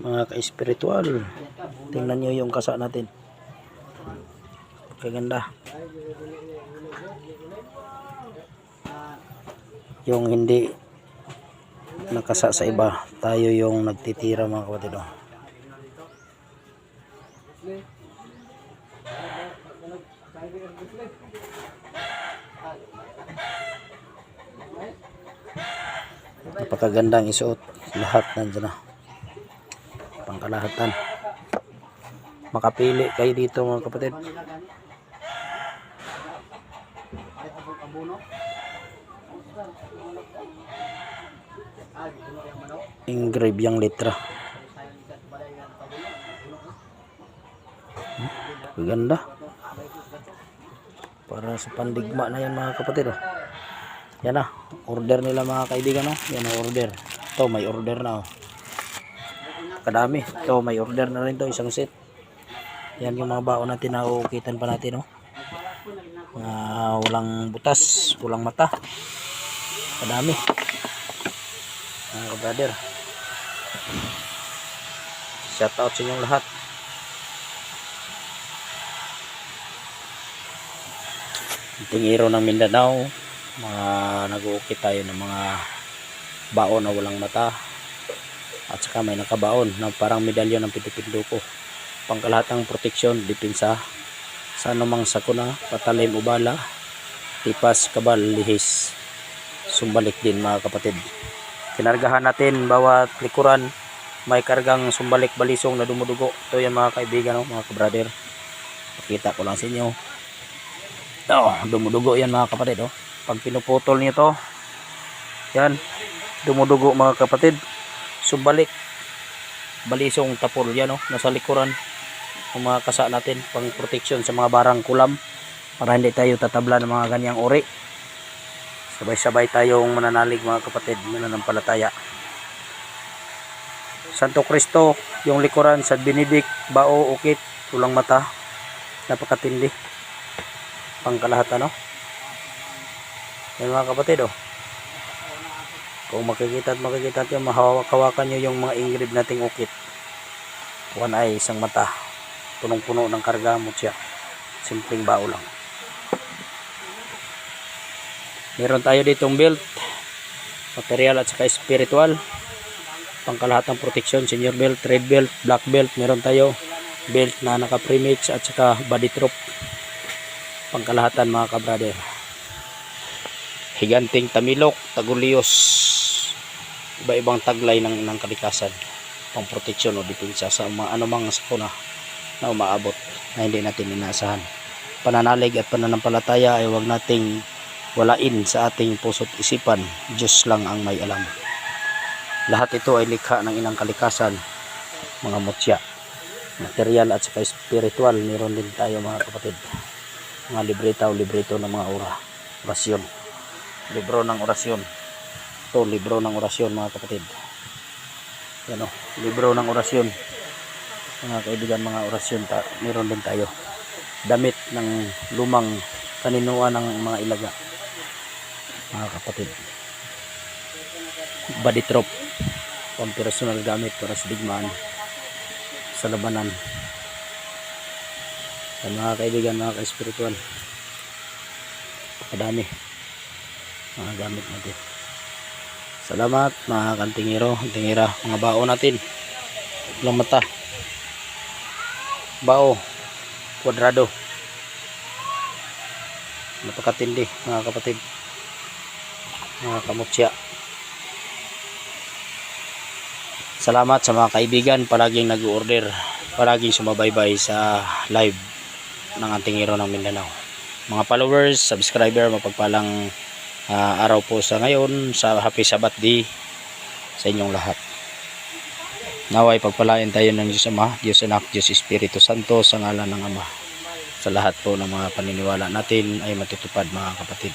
mga ka-spiritual. Tingnan nyo yung kasa natin. Kaganda. Yung hindi nakasa sa iba tayo yung nagtitira mga kapatid oh. napakagandang isuot. Lahat nandiyan na pangkalahatan makapili kayo dito mga kapatid. Engrave yung letra. Hmm, ganda. Para sa pandigma na yan mga kapatid oh. yan na order nila mga kaibigan oh. yan ang order. Ito may order na oh. Kadami. Ito may order na rin to isang set. Yan yung mga baon natin na uukitan pa natin oh. Mga walang butas walang mata. Kadami. Mga kabrader shout out sa inyong lahat. Tingiro ng Mindanao. Mga nag-uukit tayo ng mga baon na walang mata at saka may nakabaon na parang medalyon ng pinto-pinto pangkalahatang proteksyon, depensa sa anumang sakuna, patalim o bala tipas, kabal, lihis. Sumbalik din mga kapatid. Kinargahan natin bawat likuran. May kargang sumbalik balisong na dumudugo. Ito yan mga kaibigan oh, mga kabrader. Pakita ko lang sa inyo. Oh, dumudugo yan mga kapatid oh. pag pinuputol niyo to yan dumudugo mga kapatid sumbalik. Balisong tapol yan oh, nasa likuran. Ng mga kasa natin pang protection sa mga barang kulam para hindi tayo tatabla ng mga ganyang uri. Sabay-sabay tayong mananalig mga kapatid mananampalataya. Santo Cristo yung likuran sa binibik bao ukit tulang mata napakatindi. Pangkalahatan no yan mga kapatid oh kung makikita at makikita nyo mahawak-hawakan nyo yung mga engrave nating ukit. One eye isang mata. Punong-puno ng karga mutya simpleng bao lang. Meron tayo ditong belt material at saka spiritual. Pangkalahatang protection senior belt, red belt, black belt meron tayo. Belt na naka premix at saka body troop pangkalahatan mga kabrader higanting tamilok, taguliyos iba-ibang taglay ng, ng kalikasan pang proteksyon o depensa sa mga anumang sakuna na umaabot na hindi natin inaasahan. Pananalig at pananampalataya ay huwag nating walain sa ating puso't isipan. Diyos lang ang may alam. Lahat ito ay likha ng inang kalikasan mga mutya material at saka spiritual meron din tayo mga kapatid mga libreta o librito ng mga ora orasyon libro ng orasyon. Ito libro ng orasyon mga kapatid. Yan o libro ng orasyon. Mga kaibigan mga orasyon ta meron din tayo. Damit ng lumang kaninuan ng mga ilaga. Mga kapatid. Body trop pang personal gamit para sa digmaan. Sa labanan. Sa mga kaibigan mga ka-spiritual. Kadami mga gamit natin. Salamat mga kantingero kantingera. Mga bao natin. Walang mata. Bao. Kwadrado. Napakatindi mga kapatid. Mga kamutya salamat sa mga kaibigan. Palaging nag-order. Palaging sumabaybay sa live ng ating hero ng Mindanao. Mga followers, subscriber mapagpalang ah, araw po sa ngayon sa happy sabat day sa inyong lahat. Naway pagpalain tayo ng Diyos Ama Diyos Anak, Diyos Espiritu Santo sa ngalan ng Ama. Sa lahat po ng mga paniniwala natin ay matutupad mga kapatid